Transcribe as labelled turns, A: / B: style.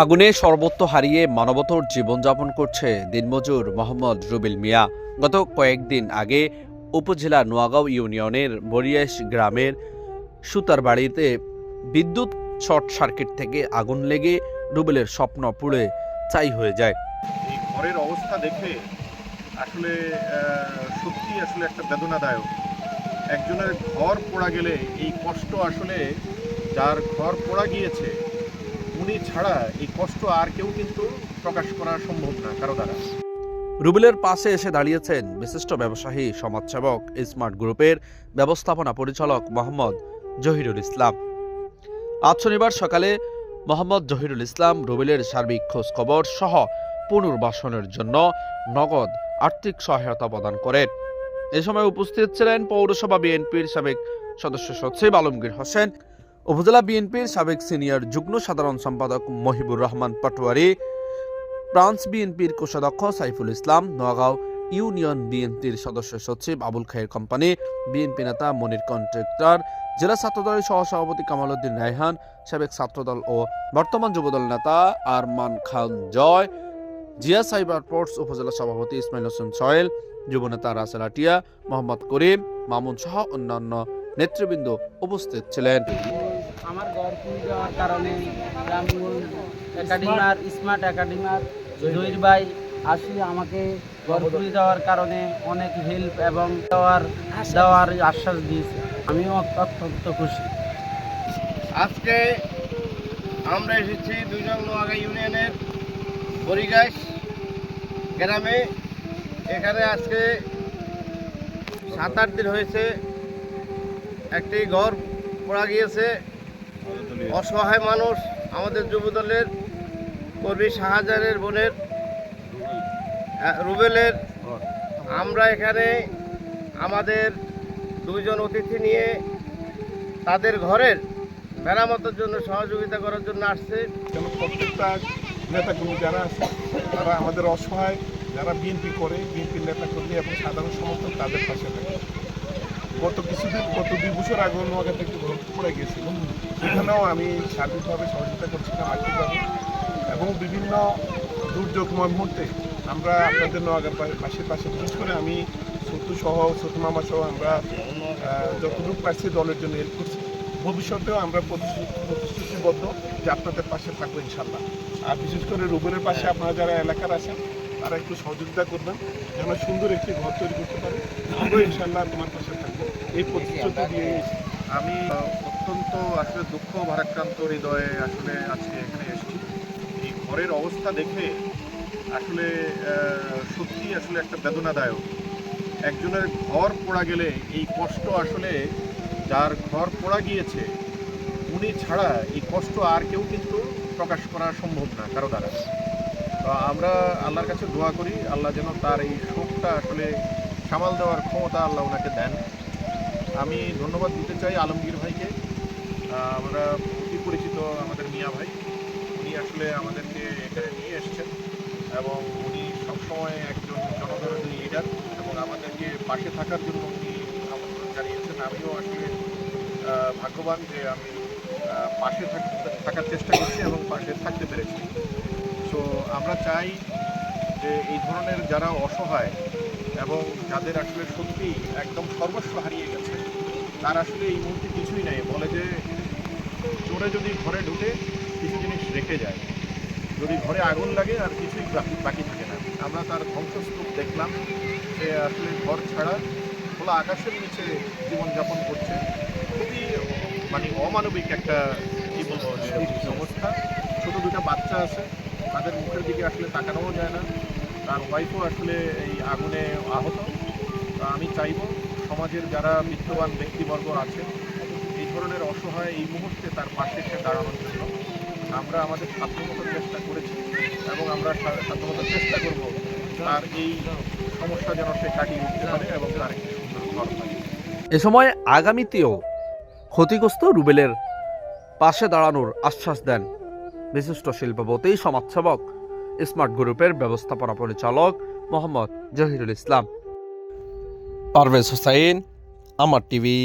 A: আগুনে সর্বত্র হারিয়ে মানবতর জীবনযাপন করছে দিনমজুর মোহাম্মদ রুবেল মিয়া। গত কয়েকদিন আগে উপজেলা নোয়াগাঁও ইউনিয়নের বরিয়াস গ্রামের সুতার বাড়িতে বিদ্যুৎ শর্ট সার্কিট থেকে আগুন লেগে রুবেলের স্বপ্ন পুড়ে চাই হয়ে যায়।
B: এই ঘরের অবস্থা দেখে আসলে সত্যি আসলে একটা বেদনাদায়ক। একজনের ঘর পোড়া গেলে এই কষ্ট আসলে যার ঘর পোড়া গিয়েছে উনি ছাড়া এই কষ্ট আর কেউ কিন্তু প্রকাশ করা সম্ভব না, কারও দ্বারা।
A: রুবেলের পাশে এসে দাঁড়িয়েছেন বিশিষ্ট ব্যবসায়ী, সমাজসেবক, স্মার্ট গ্রুপের ব্যবস্থাপনা পরিচালক মোহাম্মদ জহিরুল ইসলাম। আজ শনিবার সকালে মোহাম্মদ জহিরুল ইসলাম রুবেলের সার্বিক খোঁজ খবর সহ পুনর্বাসনের জন্য নগদ আর্থিক সহায়তা প্রদান করেন। এ সময় উপস্থিত ছিলেন পৌরসভা বিএনপির সাবেক সদস্য সচিব আলমগীর হোসেন উপজেলা বিএনপির সাবেক সিনিয়র যুগ্ম সাধারণ সম্পাদক মহিবুর রহমান পাটোয়ারি ব্রাঞ্চ বিএনপির কোষাধ্যক্ষ সাইফুল ইসলাম নোয়াগাঁও ইউনিয়ন বিএনপির সদস্য সচিব আবুল খায়ের কোম্পানি, বিএনপি নেতা মনির কন্ট্রাক্টর, জেলা ছাত্রদলের সহসভাপতি কামাল উদ্দিন রায়হান, সাবেক ছাত্রদল ও বর্তমান যুবদল নেতা আরমান খান জয়, জিয়া সাইবার পোর্টস উপজেলা সভাপতি ইসমাইল হোসেন সোহেল যুবনেতা রাসেল আটিয়া, মোহাম্মদ করিম, মামুন সহ অন্যান্য নেতৃবৃন্দ উপস্থিত ছিলেন।
C: আমার পুড়ে যাওয়ার কারণে রামগুল একাডেমার স্মার্ট একাডেমার জহির ভাই আসি আমাকে পুড়ে যাওয়ার কারণে অনেক হেল্প এবং দেওয়ার দেওয়ার আশ্বাস দিয়েছে। আমিও অত্যন্ত খুশি।
D: আজকে আমরা এসেছি দুইজন নোয়াগা ইউনিয়নের বরিগাছ গ্রামে। এখানে আজকে সাত আট দিন হয়েছে একটি ঘর পড়া গিয়েছে। অসহায় মানুষ, আমাদের যুবদলের কর্মী শাহজাহানের বোনের রুবেলের। আমরা এখানে আমাদের দুইজন অতিথি নিয়ে তাদের ঘরের মেরামতের জন্য সহযোগিতা করার জন্য আসছে।
B: কেন প্রত্যেকটা নেতাকর্মী যারা আছে, তারা আমাদের অসহায়, যারা বিএনপি করে, বিএনপির নেতাকর্মী এবং সাধারণ সমর্থক তাদের পাশে থাকে। গত কিছুদিন গত দুই বছর আগে একটু ঘর পড়ে গিয়েছিল সেখানেও আমি সার্বিকভাবে সহযোগিতা করছিলাম আর্থিকভাবে। এবং বিভিন্ন দুর্যোগময় মুহূর্তে আমরা আপনাদের নোয়াগার পা- পাশে পাশে বিশেষ করে আমি সত্তু সহ সত্তু মামা সহ আমরা যতটুকু পারছি দলের জন্য হেল্প করছি। ভবিষ্যতেও আমরা প্রতিশ্রুতি- প্রতিশ্রুতিবদ্ধ যে আপনাদের পাশে থাকব ইনশাল্লাহ আর বিশেষ করে রুবেলের পাশে আপনারা যারা এলাকার আছেন তারা একটু সহযোগিতা করবেন, যেন সুন্দর একটি ঘর তৈরি করতে পারে। আমরা ইনশাল্লাহ তোমার পাশে থাকব। এই প্রতিশ্রুতি দিয়ে আমি অত্যন্ত আসলে দুঃখ, ভারাক্রান্ত হৃদয়ে আসলে আজকে এখানে এসেছি। এই ঘরের অবস্থা দেখে আসলে সত্যি আসলে একটা বেদনাদায়ক। একজনের ঘর পোড়া গেলে এই কষ্ট আসলে যার ঘর পোড়া গিয়েছে, উনি ছাড়া এই কষ্ট আর কেউ কিন্তু প্রকাশ করা সম্ভব না, কারও দ্বারা। আমরা আল্লাহর কাছে দোয়া করি, আল্লাহ যেন তার এই শোকটা আসলে সামাল দেওয়ার ক্ষমতা আল্লাহ ওনাকে দেন। আমি ধন্যবাদ দিতে চাই আলমগীর ভাইকে আমরা অতি পরিচিত আমাদের মিয়া ভাই। উনি আসলে আমাদেরকে এখানে নিয়ে এসেছেন এবং উনি সবসময় একজন জনদরদী লিডার এবং আমাদেরকে পাশে থাকার জন্য উনি আমন্ত্রণ জানিয়েছেন। আমিও আসলে ভাগ্যবান যে আমি পাশে থাক- থাকার চেষ্টা করছি এবং পাশে থাকতে পেরেছি। সো আমরা চাই যে এই ধরনের যারা অসহায় এবং যাদের আসলে সত্যি একদম সর্বস্ব হারিয়ে গেছে, তার আসলে এই মুহূর্তে কিছুই নেই। বলে যে চোরে যদি ঘরে ঢুকে কিছু জিনিস রেখে যায়, যদি ঘরে আগুন লাগে আর কিছুই বাকি থাকে না। আমরা তার ধ্বংসস্তূপ দেখলাম। সে আসলে ঘর ছাড়া খোলা আকাশের নিচে জীবনযাপন করছে। খুবই মানে অমানবিক একটা, কি বলব অবস্থা। ছোট দুটো বাচ্চা আছে। তাদের মুখের দিকে আসলে তাকানোও যায় না। তার ওয়াইফও আসলে এই আগুনে আহত। তা আমি চাইব সমাজের যারা বিত্তবান ব্যক্তিবর্গ আছে, এই ধরনের অসহায় এই মুহূর্তে তার পাশে এসে দাঁড়ানোর জন্য আমরা আমাদের সাধ্যমতো চেষ্টা করেছি এবং আমরা সাধ্যমতো চেষ্টা করব তার এই সমস্যা যেন সে কাটিয়ে উঠতে পারে এবং তার একটি সুন্দর ঘর
A: এ সময় আগামীতেও ক্ষতিগ্রস্ত রুবেলের পাশে দাঁড়ানোর আশ্বাস দেন বিশিষ্ট শিল্পপতি সমাজসেবক স্মার্ট গ্রুপের ব্যবস্থাপনা পরিচালক মোহাম্মদ জহিরুল ইসলাম। পারভেজ হোসাইন আমার টিভি।